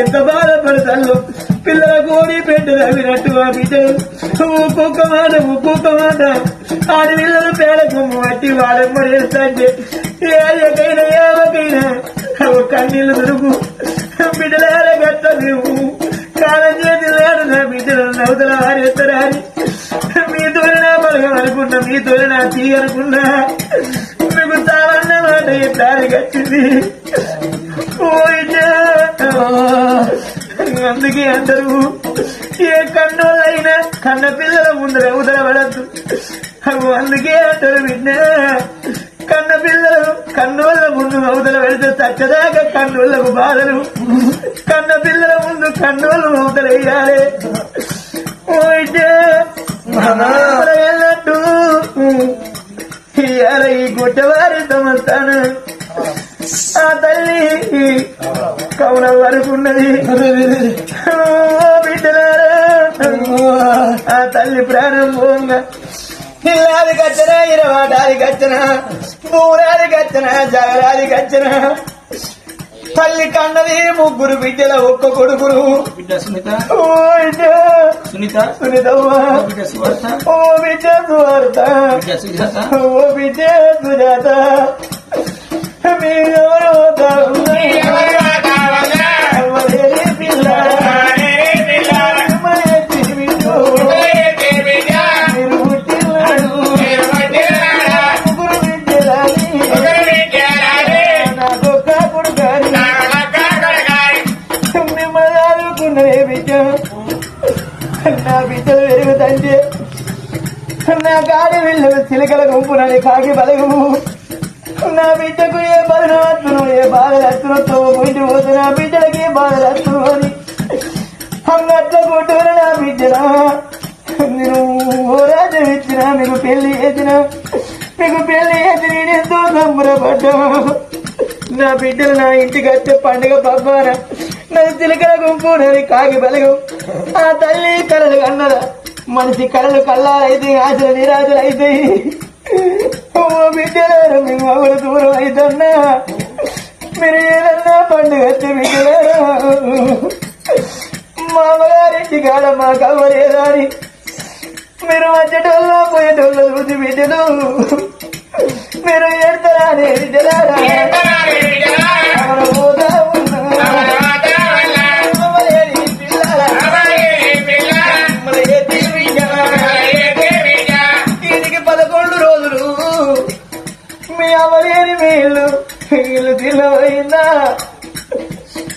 ఎంత బాధపడతాను? పిల్లల కోడి పెట్టు తగినట్టు ఆ బిడ్డలు ఒక్కొక్క మాట ఒక్కొక్క మాట. ఆడి పిల్లలు పేడ కొమ్ము పట్టి వాడమ్మడేస్తాంటే ఏకైనా ఏవకైనా కన్నీళ్ళు దొరుకు. బిడ్డల గట్ట నువ్వు కాలం చేతి లేడు నా బిడ్డలు నవతల వారేస్తారా అని. మీ తోలినా బలగం అనుకున్నా మీ తోలినా తీ అనుకున్నా. మీకు చాలన్న మాట ఎట్లా గచ్చింది. అందుకే అందరూ? ఏ కన్నోళ్ళైనా కన్న పిల్లల ముందర ఉదర పడద్దు అందుకే అంటారు బిడ్డ కన్న పిల్లలు కన్నోళ్ళ ముందు అవతల పెడితే చక్కదాకా కన్నోళ్ళకు బాధలు. కన్న పిల్లల ముందు కన్నోళ్ళు అవతల వేయాలి. వెళ్ళట్టు ఇవాళ ఈ గుట్టవారి సమస్తాను ఆ తల్లి కౌన వరకున్నది ఆ తల్లి ప్రాణం పోంగా ఇల్లాది కచ్చనా ఇరవాటాది కచ్చనా మూరాది కచ్చనా జగరాది కచ్చనా తల్లి కన్నది ముగ్గురు బిడ్డల ఒక్క కొడుకులు. బిడ్డ సునీత. ఓ బిడ్డ సునీత. సునీతవ్వ. బిడ్డ సువార్త. ఓ బిడ్డ సువార్త. ఓ బిడ్డ సుజాత. ఆదుకున్నదే బిడ్డ నా బిడ్డలు పెరుగుతంటే నా గాడి వీళ్ళు చిలకల గుంపునని కాకి బలగు నా బిడ్డకు ఏ బాధలు వస్తును ఏ బాధలు వస్తున్నతో పోయి పోతే నా బిడ్డలకి ఏ బాధలు వస్తును అని అంగట్ల కొట్టుకుని నా బిడ్డన నేను ఓ రాజ్యం ఇచ్చిన మీకు పెళ్ళి చేసిన మీకు పెళ్ళి చేసి నేను ఎంతో సంబరపడ్డా నా బిడ్డలు నా ఇంటికి వచ్చే పండుగ పబ్బారా నా చిలకల గుంపు నది కాకి బలగు. ఆ తల్లి కలలు కన్నదా. మనిషి కళలు కళ్ళాలైతే ఆశలు నిరాశలు అయితాయి ఓ బిడ్డలేరు మీ మగులు దూరం అయితన్నా మీరు ఏదన్నా పండుగ బిడ్డలేరు మామగారింటి కాడ మా కవ్వలేదని మీరు వచ్చేటోళ్ళ పోయేటోళ్ళు చూసి బిడ్డలు. నలభై ఎనిమిది వీళ్ళు వీళ్ళు తిలవైందా